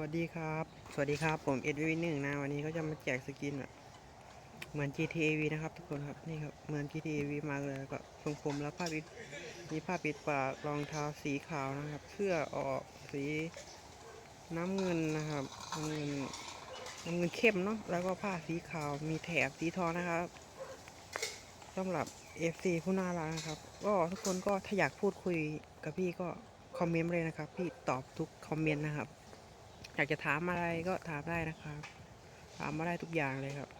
วัสดีครับ สวัสดีครับ ผมเอ็ดวีหนึ่งนะ วันนี้ก็จะมาแจกสกินอะเหมือน GTA V นะครับทุกคนครับ นี่ครับ เหมือน GTA V มากเลยก็ทรงผมแล้วผ้าปิด มีผ้าปิดปาก รองเท้าสีขาวนะครับ เสื้อออกสีน้ำเงินนะครับน้ำเงินน้ำเงินเข้มเนาะ แล้วก็ผ้าสีขาว มีแถบสีทองนะครับสำหรับ FC ผู้น่ารักนะครับ ก็ทุกคนก็ถ้าอยากพูดคุยกับพี่ก็คอมเมนต์เลยนะครับ พี่ตอบทุกคอมเมนต์นะครับ อยากจะถามอะไรก็ถามได้นะครับ ถามมาได้ทุกอย่างเลยครับ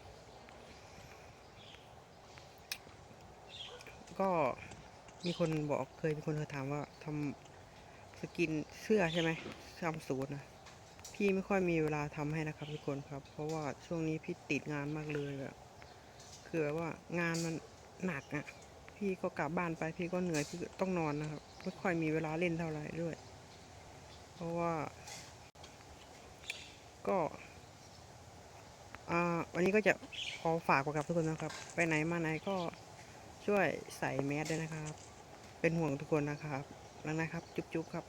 ก็มีคนบอกเคยมีคนเคยถามว่าทำสกินเสื้อใช่ไหมทำสูตรนะพี่ไม่ค่อยมีเวลาทำให้นะครับทุกคนครับ เพราะว่าช่วงนี้พี่ติดงานมากเลยแบบคือแบบว่างานมันหนักอะ่ะ พี่ก็กลับบ้านไปพี่ก็เหนื่อยพี่ต้องนอนนะครับ ไม่ค่อยมีเวลาเล่นเท่าไหร่ด้วย เพราะว่า ก็วันนี้ก็จะขอฝากกับทุกคนนะครับ ไปไหนมาไหนก็ช่วยใส่แมสด้วยนะครับ เป็นห่วงทุกคนนะครับแล้วนะครับ จุ๊บๆครับ